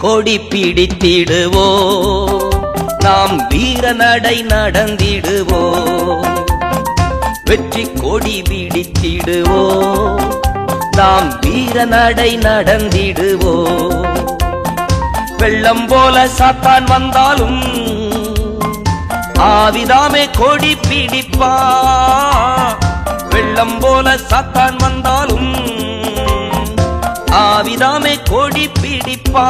கொடி பிடித்திடுவோ. நாம் வீர நடை நடந்திடுவோ. வெற்றி கொடி பிடித்திடுவோ நாம் வீர நடை நடந்திடுவோ. வெள்ளம் போல சாத்தான் வந்தாலும் ஆவிதாமே கொடி பிடிப்பா. வெள்ளம் போல சாத்தான் வந்தாலும் ஆவிதாமே கொடி பிடிப்பா.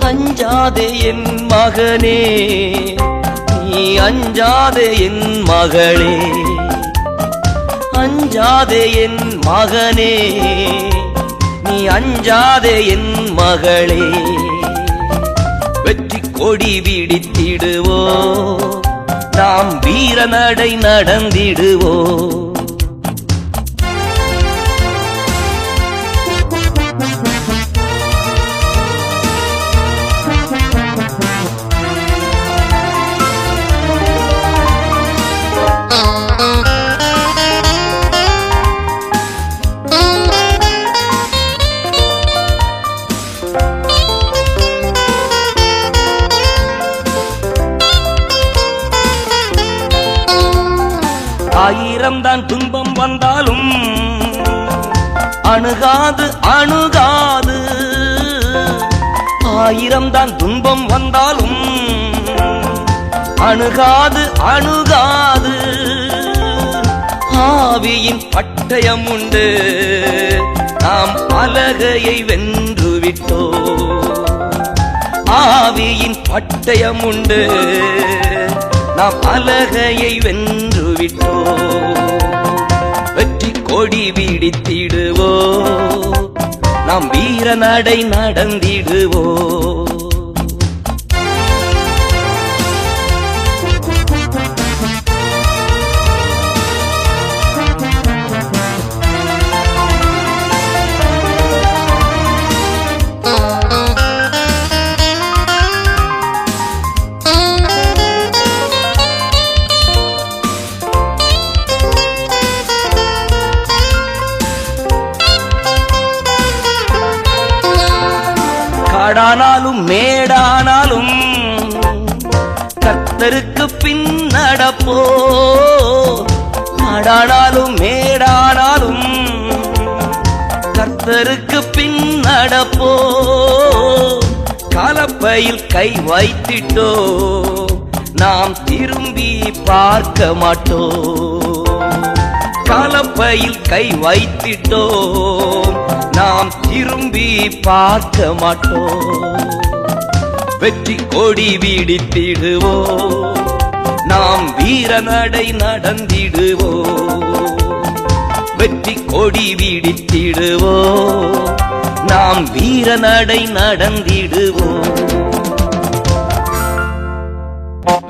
அஞ்சாதே என் மகனே நீ அஞ்சாதே என் மகளே. அஞ்சாதே என் மகனே நீ அஞ்சாதே என் மகளே. வெற்றி கொடி விடித்திடுவோ நாம் வீர நடை நடந்திடுவோ. வந்தாலும் அணுகாது அணுகாது. ஆயிரம் தான் துன்பம் வந்தாலும் அணுகாது அணுகாது. ஆவியின் பட்டயம் உண்டு. நாம் அலகையை வென்று விட்டோ ஆவியின் பட்டயம் உண்டு. நாம் அலகையை வென்று விட்டோ ஓடி கொடி நாம் வீர நடை நடந்திடுவோ. காடானாலும் கத்தருக்கு கர்த்தருக்கு பின் நடப்போ? காடானாலும் மேடானாலும் கத்தருக்கு பின் நடப்போ? கலப்பையில் கை வைத்திட்டோ? நாம் திரும்பி பார்க்க மாட்டோ? கலப்பையில் கை வைத்திட்டோ? நாம் திரும்பி பார்க்க மாட்டோம் வெற்றி கொடி வீடித்திடுவோ நாம் வீர நடை நடந்திடுவோ வெற்றி கொடி வீடித்திடுவோ நாம் வீர நடை நடந்திடுவோ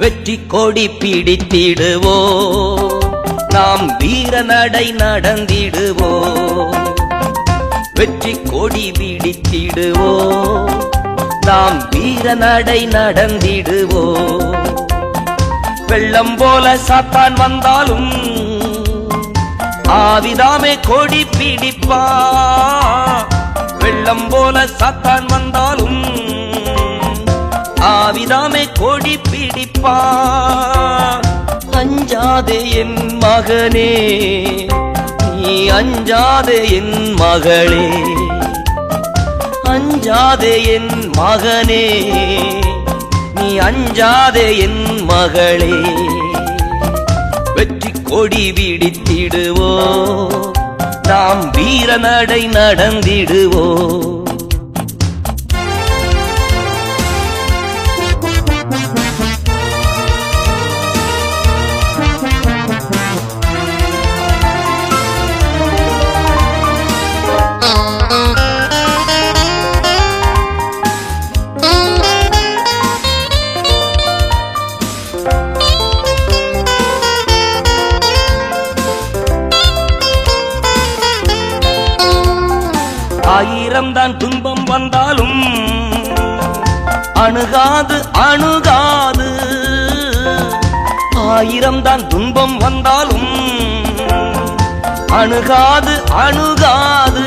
வெற்றி கொடி பிடித்திடுவோ நாம் வீர நடை நடந்திடுவோ வெற்றி கொடி பிடித்திடுவோ நாம் வீர நடை நடந்திடுவோ. வெள்ளம் போல சாத்தான் வந்தாலும் ஆவிதாமே கொடி பிடிப்பா. வெள்ளம் போல சாத்தான் வந்தாலும் ஆவிதாமே கொடி பிடிப்பா. அஞ்சாதே என் மகனே நீ அஞ்சாதே என் மகளே. அஞ்சாதே என் மகனே நீ அஞ்சாதே என் மகளே. வெற்றி கொடி பிடித்திடுவோ நாம் வீர நடை நடந்திடுவோ. வந்தாலும் அணுகாது அணுகாது. ஆயிரம் தான் துன்பம் வந்தாலும் அணுகாது அணுகாது.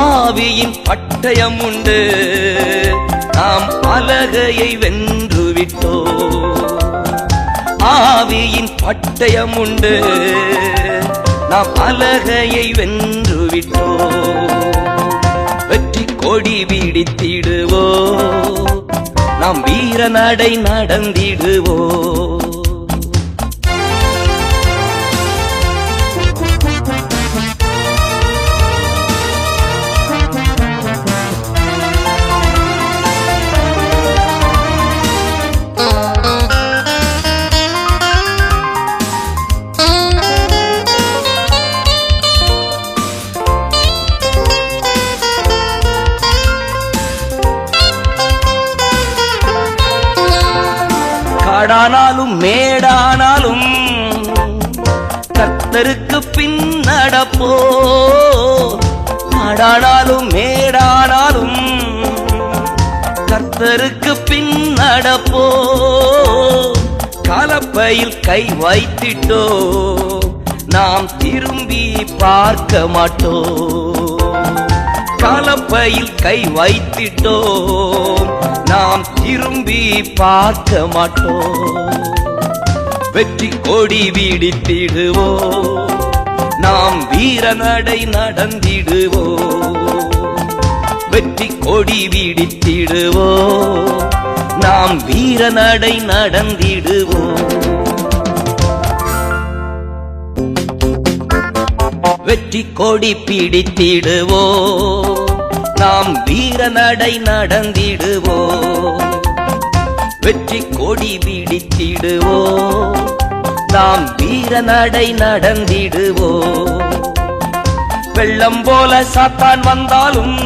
ஆவியின் பட்டயம் உண்டு. நாம் அலகையை வென்று விட்டோ ஆவியின் பட்டயம் உண்டு. நாம் அலகையை வென்று விட்டோ ஓடி கொடி பிடித்திடுவோ நாம் வீர நடை நடந்திடுவோ. கர்த்தருக்கு பின் நடப்போ காடானாலும் மேடானாலும் கர்த்தருக்கு பின் நடப்போ கலப்பையில் கை வைத்திட்டோ. நாம் திரும்பி பார்க்க மாட்டோ. கலப்பையில் கை வைத்திட்டோ. நாம் திரும்பி பார்க்க மாட்டோம் வெற்றி கொடி வீடித்திடுவோ. நாம் வீர நடை நடந்திடுவோ. வெற்றி கொடி வீடித்திடுவோ. நாம் வீர நடை நடந்திடுவோ. வெற்றி கொடி பிடித்திடுவோ. நாம் வீர நடை நடந்திடுவோ. வெற்றி கொடி பிடித்திடுவோ நாம் வீர நடை நடந்திடுவோ வெள்ளம் போல சாத்தான் வந்தாலும்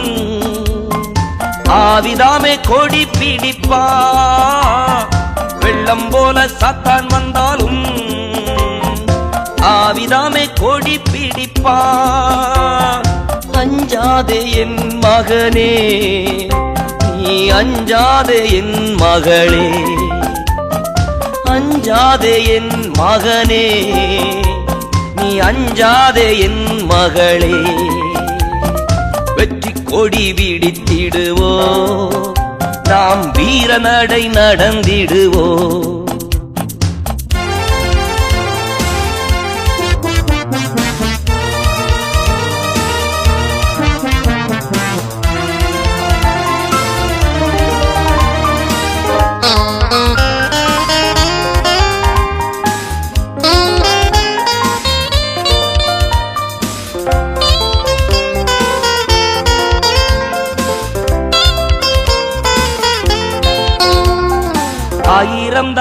ஆவிதாமே கொடி பிடிப்பா. வெள்ளம் போல சாத்தான் வந்தாலும் ஆவிதாமே கொடி பிடிப்பா. அஞ்சாதே என் மகனே நீ அஞ்சாதே என் மகளே. அஞ்சாதே என் மகனே. நீ அஞ்சாதே என் மகளே. வெற்றி கொடி பிடித்திடுவோ நாம் வீரநடை நடை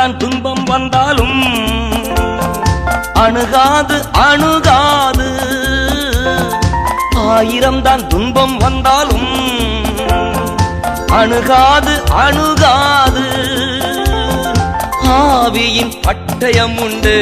நடந்திடுவோ தான் துன்பம் வந்தாலும் அணுகாது அணுகாது. ஆயிரம் தான் துன்பம் வந்தாலும் அணுகாது அணுகாது. ஆவியின் பட்டயம் உண்டு.